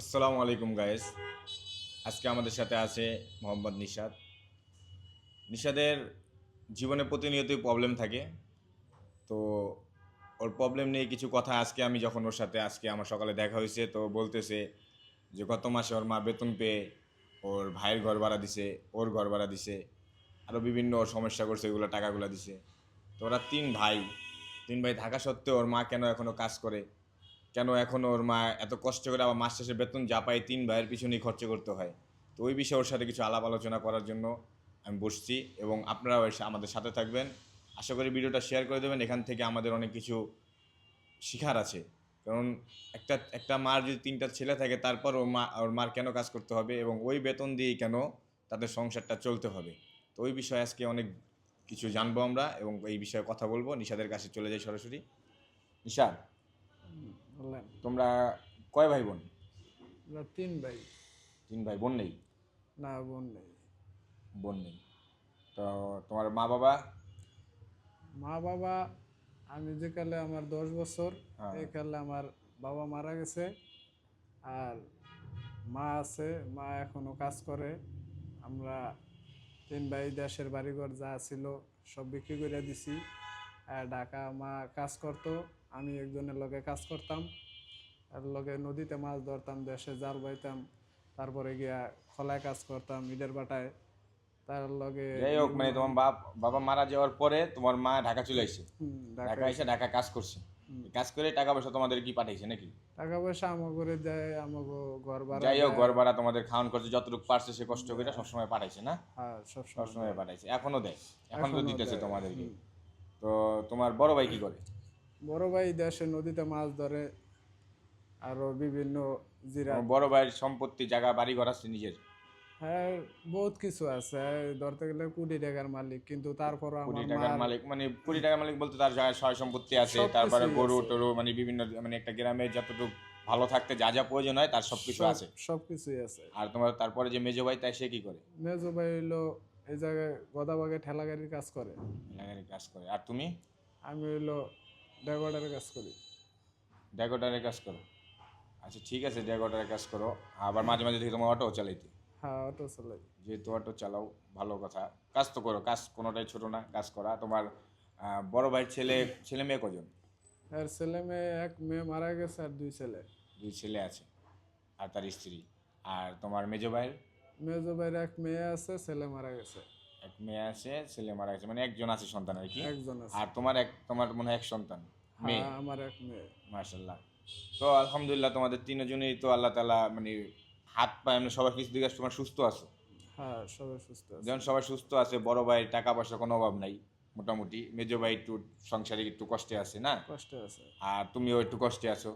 আসসালামু আলাইকুম গায়েস আজকে আমাদের সাথে আছে মোহাম্মদ নিশাদ। নিশাদের জীবনে প্রতিনিয়তই প্রবলেম থাকে। তো ওর প্রবলেম নিয়ে কিছু কথা আজকে আমি যখন ওর সাথে, আজকে আমার সকালে দেখা হয়েছে, তো বলতেছে যে, গত মাসে ওর মা বেতন পেয়ে ওর ভাইয়ের ঘর ভাড়া দিছে, ওর ঘর ভাড়া দিছে আরও বিভিন্ন ওর সমস্যা করছে এগুলো টাকাগুলো দিছে। তো ওরা তিন ভাই তিন ভাই থাকা সত্ত্বেও ওর মা কেন এখনও কাজ করে? কেন এখন ওর মা এত কষ্ট করে আবার মাস শেষে বেতন যা পায় তিন ভাইয়ের পিছনেই খরচ করতে হয়? তো ওই বিষয়ে ওর সাথে কিছু আলাপ আলোচনা করার জন্য আমি বসছি এবং আপনারাও এসে আমাদের সাথে থাকবেন। আশা করি ভিডিওটা শেয়ার করে দেবেন। এখান থেকে আমাদের অনেক কিছু শিখার আছে। কারণ একটা একটা মার যদি তিনটা ছেলে থাকে, তারপর ওর মা, ওর মার কেন কাজ করতে হবে এবং ওই বেতন দিয়েই কেন তাদের সংসারটা চলতে হবে? তো ওই বিষয়ে আজকে অনেক কিছু জানব আমরা এবং এই বিষয়ে কথা বলব। নিশাদের কাছে চলে যাই সরাসরি। বললেন তোমরা কয় ভাই বোন তিন ভাই। তিন ভাই বোন নেই? না বোন নেই। বোন নেই। তো তোমার মা বাবা? মা বাবা আমি যে কালে আমার দশ বছর হ্যাঁ। এই কালে আমার বাবা মারা গেছে। আর মা আছে মা এখনও কাজ করে। আমরা তিন ভাই দেশের বাড়িঘর যা ছিল সব বিক্রি করে দিছি। আর ঢাকা মা কাজ করতো। আমি একজনের লগে কাজ করতাম আর লগে নদীতে মাছ ধরতাম দেশে জাল বাইতাম তারপরে গিয়া খোলায় কাজ করতাম ইটের বাটায়। তার লগে যাই হোক মানে তোমার বাপ বাবা মারা যাওয়ার পরে তোমার মা ঢাকা চলে আসছে ঢাকা এসে ঢাকা কাজ করছে। কাজ করে টাকা পয়সা তোমাদের কি পাঠাইছে নাকি? টাকা পয়সা আমাকে দেয় আমাকে ঘর ভাড়া যাই হোক ঘর ভাড়া তোমাদের খাওয়ান করছে যতটুকু পারছে সে কষ্ট করে সবসময় পাঠাইছে না? হ্যাঁ সবসময় পাঠাইছে। এখনও দেয়। এখন তো দিতেছে তোমাদেরকে। তো তোমার বড় ভাই কি করে? বড় ভাই দেশে নদীতে মাছ ধরে আরও বিভিন্ন জিরা বড় ভাইয়ের সম্পত্তি জায়গা বাড়ি ঘর আছে নিজের? হ্যাঁ বহুত কিছু আছে। ধরতে গেলে কোটি টাকার মালিক কিন্তু তারপর কোটি টাকার মালিক মানে কোটি টাকার মালিক বলতে তার যা সয় সম্পত্তি আছে তারপরে গরু টরু মানে বিভিন্ন মানে একটা গ্রামে যতটুকু ভালো থাকতে যা যা প্রয়োজন হয় তার সবকিছু আছে। সবকিছুই আছে। আর তোমার তারপরে যে মেজো ভাই তাই সে কি করে? মেজো ভাই হলো এই জায়গায় গদাবাগে ঠেলা গাড়ির কাজ করে। এলাকারই কাজ করে। আর তুমি? আমি হইল ড্রাইভারের কাজ করি। ডেকোটারের কাজ করো। আচ্ছা ঠিক আছে ডেকোটারের কাজ করো। আবার মাঝে মাঝে দেখি তোমার অটো চালাইতে। হ্যাঁ অটো চালাই। যেহেতু অটো চালাও ভালো কথা। কাজ তো করো কাজ কোনোটাই ছোট না কাজ করা। তোমার বড় ভাইয়ের ছেলে ছেলে মেয়ে কজন? আর ছেলে মেয়ে এক মেয়ে মারা গেছে আর দুই ছেলে। দুই ছেলে আছে আর তার স্ত্রী। আর তোমার মেজো ভাইয়ের? মেজো ভাইয়ের এক মেয়ে আছে ছেলে মারা গেছে। এক মেয়ে আছে ছেলে মারা গেছে। মানে একজন আছে সন্তান আর কি? একজন আছে। আর তোমার এক তোমার মনে হয় এক সন্তান। মেয়ে হ্যাঁ আমার এক মেয়ে মার্শাল্লাহ তো আলহামদুলিল্লাহ তোমাদের তিনজনই তো আল্লাহ তালা মানে হাত পায়ে মানে সবার কিছু দিকে তোমার সুস্থ আছো। হ্যাঁ সবাই সুস্থ আছে। যেমন সবাই সুস্থ আছে বড় ভাই টাকা পয়সা কোনো অভাব নাই মোটামুটি। মেজো ভাই একটু সংসারে একটু কষ্টে আছে না? কষ্ট আছে। আর তুমিও একটু কষ্টে আছো।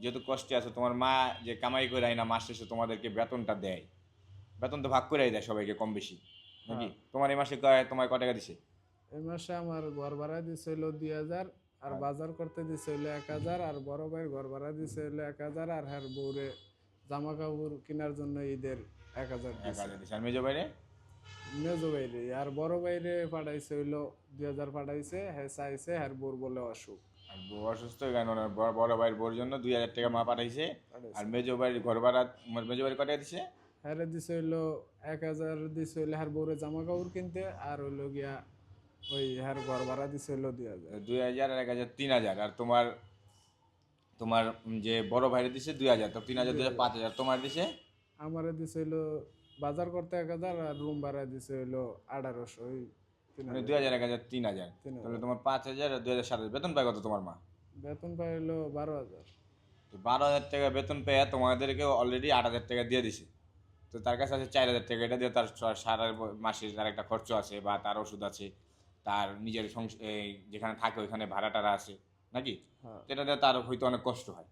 যেহেতু কষ্টে আছো তোমার মা যে কামাই করে আয় না মাস শেষে তোমাদেরকে বেতনটা দেয়। বেতন তো ভাগ করে দেয় সবাইকে কম বেশি নাকি? তোমার এই মাসে তোমার ক টাকা দিছে? এই মাসে আমার ঘর ভাড়া দিছে হইল দুই হাজার। আর বাজার করতে দিছে হইল এক হাজার আর বড় ভাইয়ের ঘর ভাড়া দিছে হইল এক হাজার আর হ্যার বউরে জামা কাপড় কেনার জন্য ঈদের এক হাজার এক দিছে। হাজার দিছে। আর মেজো ভাইরে? মেজো বাইরে আর বড় বাইরে পাঠাইছে হইল দুই হাজার পাঠাইছে হ্যাঁ চাইছে হ্যার বউর বলে অসুখ। আর বউ অসুস্থ কেন না বড় বড় ভাইয়ের বউর জন্য দুই হাজার টাকা মা পাঠাইছে। পাঠাইছে। আর মেজো ঘর ভাড়া তোমার মেজো দিছে? হ্যাঁ দিছে হইল এক হাজার দিছে হইল হ্যার বউরে জামা কাপড় কিনতে আর হইল গিয়া ওই হ্যার ঘর ভাড়া দিছে হইল দুই হাজার। দুই হাজার আর এক হাজার তিন হাজার। আর তোমার তোমার যে বড় ভাইরে দিছে দুই হাজার তো তিন হাজার দুই হাজার পাঁচ হাজার। তোমার দিছে? আমারে দিছে হইল বাজার করতে এক হাজার আর রুম ভাড়া দিছে হইল আঠারোশো ওই মানে দুই হাজার এক হাজার তিন হাজার। তাহলে তোমার পাঁচ হাজার আর দুই হাজার সাত হাজার বেতন পায় কত তোমার মা? বেতন পাই হইল বারো হাজার। তো বারো হাজার টাকা বেতন পেয়ে তোমাদেরকে অলরেডি আট হাজার টাকা দিয়ে দিছে। তো তার কাছে আছে চার হাজার টাকা। এটা দিয়ে তার সারা মাসের তার একটা খরচ আছে বা তার ওষুধ আছে। তার নিজের যেখানে থাকে ওইখানে ভাড়া টাড়া আছে নাকি? হ্যাঁ। তো এটা দিয়ে তার হয়তো অনেক কষ্ট হয়।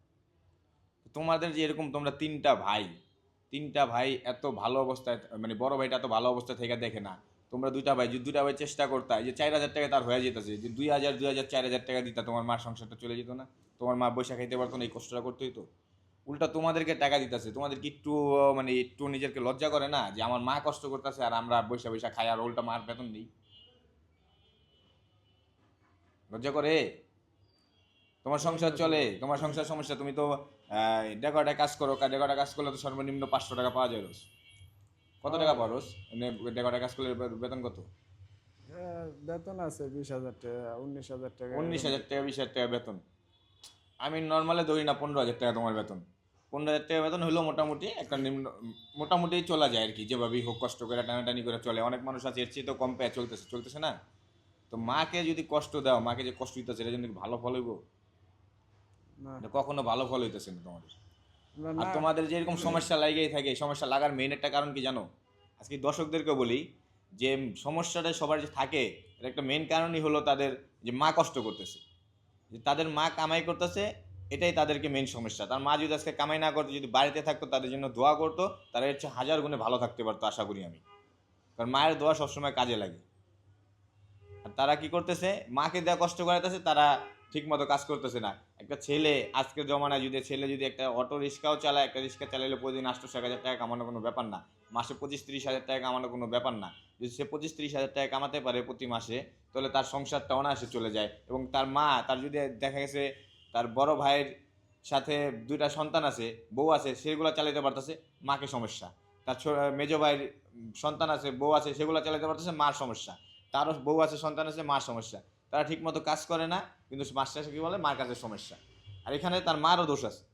তোমাদের যে এরকম তোমরা তিনটা ভাই তিনটা ভাই এত ভালো অবস্থায় মানে বড় ভাইটা এত ভালো অবস্থা থেকে দেখে না তোমরা দুইটা ভাই যদি দুইটা ভাই চেষ্টা করতা যে চার হাজার টাকা তার হয়ে যেতেছে যে দুই হাজার দুই হাজার চার হাজার টাকা দিতা তোমার মার সংসারটা চলে যেত না তোমার মা বৈশা খাইতে পারতো না এই কষ্টটা করতে হইতো। উল্টা তোমাদেরকে টাকা দিতেছে তোমাদের কি একটু মানে একটু নিজেকে লজ্জা করে না যে আমার মা কষ্ট করতেছে আর আমরা বৈশা বৈশা খাই আর উল্টা মার বেতন নেই লজ্জা করে? তোমার সংসার চলে তোমার সংসার সমস্যা তুমি তো ডেকোয়ার্ডে কাজ করো ডেকোয়ার্ডে কাজ করলে তো সর্বনিম্ন পাঁচশো টাকা পাওয়া যায় রোজ। কত টাকা পাও রোজ? ডেকোয়ার্ডে কাজ করলে বেতন কত? বেতন আছে বিশ হাজার টাকা উনিশ হাজার টাকা। উনিশ হাজার টাকা বিশ হাজার টাকা বেতন। আমি নর্মালে ধরি না পনেরো হাজার টাকা তোমার বেতন। পনেরো হাজার টাকা বেতন হলেও মোটামুটি একটা নিম্ন মোটামুটি চলা যায় আর কি যেভাবেই হোক কষ্ট করে টানাটানি করে চলে। অনেক মানুষ আছে এর চেয়ে তো কম পেয়ে চলতেছে চলতেছে না? তো মাকে যদি কষ্ট দাও মাকে যে কষ্ট দিতেছে এটা জন্য কি ভালো ফল হইব? না। কখনো ভালো ফল হইতেছে না তোমাদের। আর তোমাদের যে এরকম সমস্যা লাগেই থাকে সমস্যা লাগার মেইন একটা কারণ কি জানো? আজকে দর্শকদেরকে বলি যে সমস্যাটা সবার যে থাকে এর একটা মেইন কারণই হলো তাদের যে মা কষ্ট করতেছে। যে তাদের মা কামাই করতেছে এটাই তাদেরকে মেইন সমস্যা। তার মা যদি আজকে কামাই না করতো যদি বাড়িতে থাকতো তাদের জন্য দোয়া করতো তারা হচ্ছে হাজার গুণে ভালো থাকতে পারতো আশা করি আমি। কারণ মায়ের দোয়া সবসময় কাজে লাগে। তারা কি করতেছে? মাকে দেওয়া কষ্ট করাইতেছে, তারা ঠিক মতো কাজ করতেছে না। একটা ছেলে আজকের জমানায় যদি, ছেলে যদি একটা অটো রিক্সাও চালায়, একটা রিক্সা চালাইলে প্রতিদিন আটশো এক হাজার টাকা কামানো কোনো ব্যাপার না। মাসে পঁচিশ তিরিশ হাজার টাকা কামানো কোনো ব্যাপার না। যদি সে পঁচিশ তিরিশ হাজার টাকা কামাতে পারে প্রতি মাসে, তাহলে তার সংসারটা অনায়াসে চলে যায় এবং তার মা, তার যদি দেখা গেছে তার বড় ভাইয়ের সাথে দুইটা সন্তান আছে, বউ আছে, সেগুলো চালাতে পারতেছে, মাকে সমস্যা। তার মেজো ভাইয়ের সন্তান আছে, বউ আছে, সেগুলো চালাতে পারতেছে, মার সমস্যা। তারও বউ আছে, সন্তান আছে, মার সমস্যা। তারা ঠিক মতো কাজ করে না, কিন্তু মাস্টার কি বলে? মার কাছে সমস্যা। আর এখানে তার মারও দোষ আছে।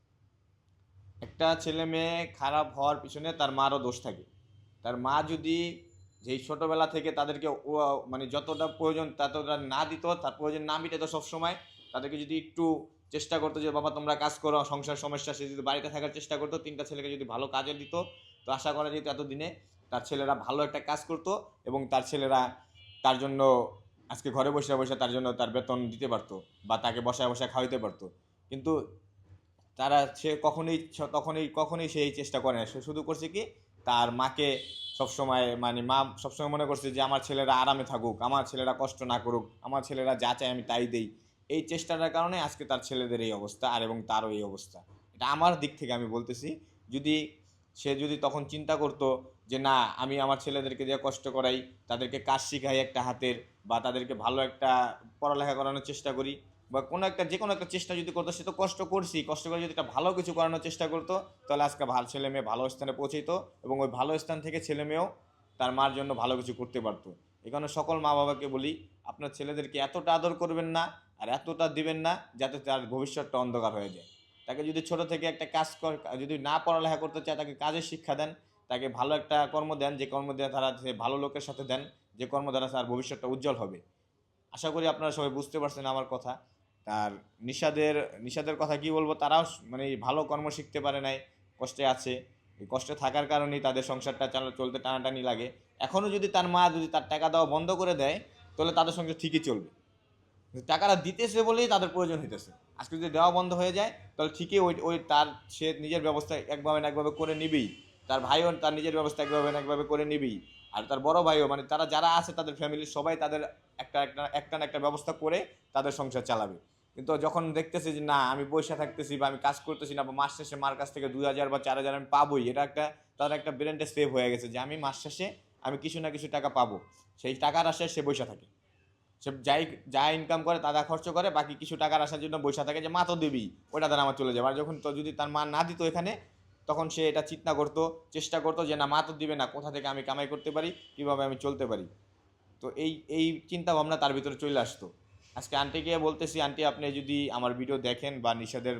একটা ছেলে মেয়ে খারাপ হওয়ার পিছনে তার মারও দোষ থাকে। তার মা যদি যেই ছোটোবেলা থেকে তাদেরকে ও- মানে যতটা প্রয়োজন ততটা না দিত, তার প্রয়োজন না মিটাতো সবসময়, তাদেরকে যদি একটু চেষ্টা করতো যে, বাবা, তোমরা কাজ করো, সংসার সমস্যা, সে যদি বাড়িতে থাকার চেষ্টা করতো, তিনটা ছেলেকে যদি ভালো কাজে দিত। তো আশা করা যেত এতদিনে তার ছেলেরা ভালো একটা কাজ করতো এবং তার ছেলেরা তার জন্য আজকে ঘরে বসে বসে তার জন্য তার বেতন দিতে পারতো বা তাকে বসায় বসায় খাওয়াইতে পারতো। কিন্তু তারা সে কখনোই তখনই কখনোই সেই চেষ্টা করে না। সে শুধু করছে কি, তার মাকে সবসময় মানে মা সবসময় মনে করছে যে, আমার ছেলেরা আরামে থাকুক, আমার ছেলেরা কষ্ট না করুক, আমার ছেলেরা যা চায় আমি তাই দেই। এই চেষ্টাটার কারণে আজকে তার ছেলেদের এই অবস্থা আর এবং তারও এই অবস্থা। এটা আমার দিক থেকে আমি বলতেছি, যদি সে যদি তখন চিন্তা করতো যে, না, আমি আমার ছেলেদেরকে দিয়ে কষ্ট করাই, তাদেরকে কাজ শিখাই একটা হাতের বা তাদেরকে ভালো একটা পড়ালেখা করানোর চেষ্টা করি বা কোনো একটা, যে কোনো একটা চেষ্টা যদি করতো, সে তো কষ্ট করছি কষ্ট করে যদি একটা ভালো কিছু করানোর চেষ্টা করতো, তাহলে আজকে ভালো ছেলে মেয়ে ভালো স্থানে পৌঁছইতো এবং ওই ভালো স্থান থেকে ছেলে মেয়েও তার মার জন্য ভালো কিছু করতে পারতো। এখানে সকল মা বাবাকে বলি, আপনার ছেলেদেরকে এতটা আদর করবেন না আর এতটা দিবেন না যাতে তার ভবিষ্যৎটা অন্ধকার হয়ে যায়। তাকে যদি ছোট থেকে একটা কাজ যদি না পড়ালেখা করতে চায়, তাকে কাজের শিক্ষা দেন। তাকে ভালো একটা কর্ম দেন, যে কর্ম দিয়ে তারা ভালো লোকের সাথে দেন, যে কর্ম দ্বারা তার ভবিষ্যৎটা উজ্জ্বল হবে। আশা করি আপনারা সবাই বুঝতে পারছেন আমার কথা। আর নিশাদের নিশাদের কথা কি বলব, তারাও মানে ভালো কর্ম শিখতে পারে নাই, কষ্টে আছে। এই কষ্টে থাকার কারণেই তাদের সংসারটা চালা, চলতে টানাটানি লাগে। এখনও যদি তার মা যদি তার টাকা দেওয়া বন্ধ করে দেয়, তাহলে তাদের সঙ্গে ঠিকই চলবে। টাকাটা দিতেছে বলেই তাদের প্রয়োজন হইতেছে। আজকে যদি দেওয়া বন্ধ হয়ে যায়, তাহলে ঠিকই ওই ওই তার সে নিজের ব্যবস্থা একভাবে না একভাবে করে নিবেই। তার ভাইও তার নিজের ব্যবস্থা একভাবে না একভাবে করে নিবেই। আর তার বড় ভাইও মানে তারা যারা আছে তাদের ফ্যামিলির সবাই তাদের একটা একটা একটা একটা ব্যবস্থা করে তাদের সংসার চালাবে। কিন্তু যখন দেখতেছে যে না, আমি পয়সা থাকতেছি বা আমি কাজ করতেছি না, বা মাস শেষে মার কাছ থেকে দুই হাজার বা চার হাজার আমি পাবোই, এটা একটা তার একটা ব্রেনটা সেভ হয়ে গেছে যে আমি মাস শেষে আমি কিছু না কিছু টাকা পাবো। সেই টাকার আশায় সে বসে থাকে। সে যাই, যা ইনকাম করে তা খরচ করে, বাকি কিছু টাকার আসার জন্য বৈশা থাকে যে, মা, তো দিবি। ওটা দ্বারা আমার চলে যাবে আর যখন তো যদি তার মা না দিত এখানে, তখন সে এটা চিন্তা করতো, চেষ্টা করতো যে, না, মা তো দিবে না, কোথা থেকে আমি কামাই করতে পারি, কীভাবে আমি চলতে পারি? তো এই এই চিন্তাভাবনা তার ভিতরে চলে আসতো। আজকে আন্টিকে বলতেছি, আন্টি, আপনি যদি আমার ভিডিও দেখেন বা নিষাদের